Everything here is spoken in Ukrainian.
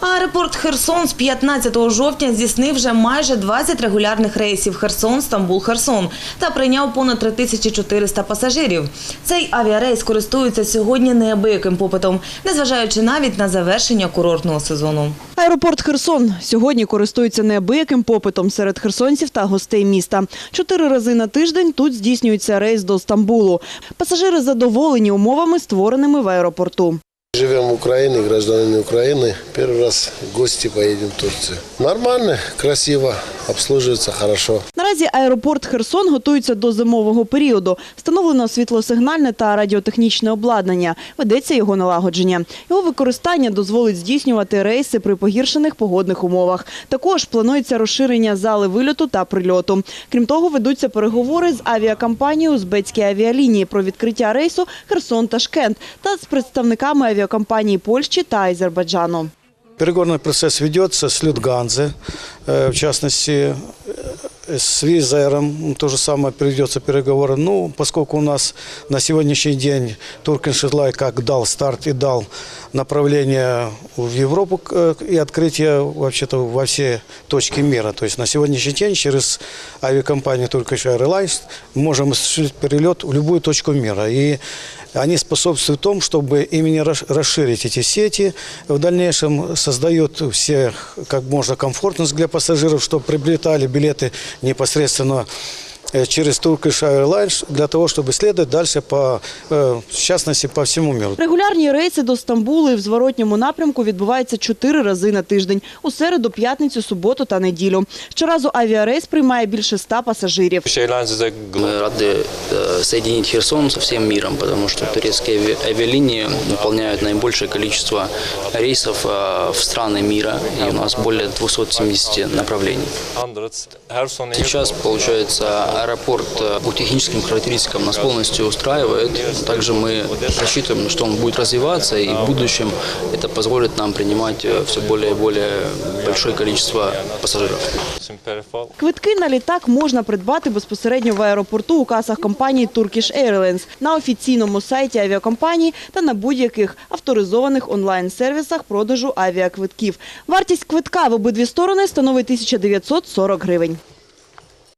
Аеропорт Херсон з 15 жовтня здійснив вже майже 20 регулярних рейсів Херсон, Стамбул, Херсон та прийняв понад 3400 пасажирів. Цей авіарейс користується сьогодні неабияким попитом, незважаючи навіть на завершення курортного сезону. Аеропорт Херсон сьогодні користується неабияким попитом серед херсонців та гостей міста. Чотири рази на тиждень тут здійснюється рейс до Стамбулу. Пасажири задоволені умовами, створеними в аеропорту. Живем в Украине, гражданин Украины. Первый раз в гости поедем в Турцию. Нормально, красиво, обслуживается хорошо. Наразі аеропорт Херсон готується до зимового періоду. Встановлено світлосигнальне та радіотехнічне обладнання. Ведеться його налагодження. Його використання дозволить здійснювати рейси при погіршених погодних умовах. Також планується розширення зали вильоту та прильоту. Крім того, ведуться переговори з авіакомпанією «Узбецькі авіалінії» про відкриття рейсу Херсон-Ташкент та з представниками авіакомпаній Польщі та Азербайджану. Переговорный процесс ведется с Людганзе, э, в частности, э, С Визаером то же самое придется переговоры. Ну, поскольку у нас на сегодняшний день Туркин Шедлай как дал старт и дал направление в Европу э, и открытие вообще-то во все точки мира. То есть на сегодняшний день через авиакомпанию Turkish Airlines можем осуществить перелет в любую точку мира. И они способствуют тому, чтобы именно рас- расширить эти сети. В дальнейшем создает все как можно комфортность для пассажиров, чтобы приобретали билеты непосредственно через Turkish Airlines для того, чтобы следовать дальше по, э, в частности, по всему миру. Регулярні рейси до Стамбулу і в зворотньому напрямку відбуваються чотири рази на тиждень – у середу, п'ятницю, суботу та неділю. Щоразу авіарейс приймає більше ста пасажирів. Airlines is a Мы рады э, соединить Херсон со всем миром, потому что турецкие ави- авиалинии выполняют наибольшее количество рейсов э, в страны мира, и у нас более 270 направлений. hundreds. Kherson Сейчас, получается, аэропорт э, по техническим характеристикам нас полностью устраивает. Также мы рассчитываем, что он будет развиваться, и в будущем это позволит нам принимать э, все более и более большое количество пассажиров. in Perifal. Квитки на літак можна придбати безпосередньо в аеропорту у касах компанії Turkish Airlines, на офіційному сайті авіакомпанії та на будь-яких авторизованих онлайн-сервісах продажу авіаквитків. Вартість квитка в обидві сторони становить 1940 гривень.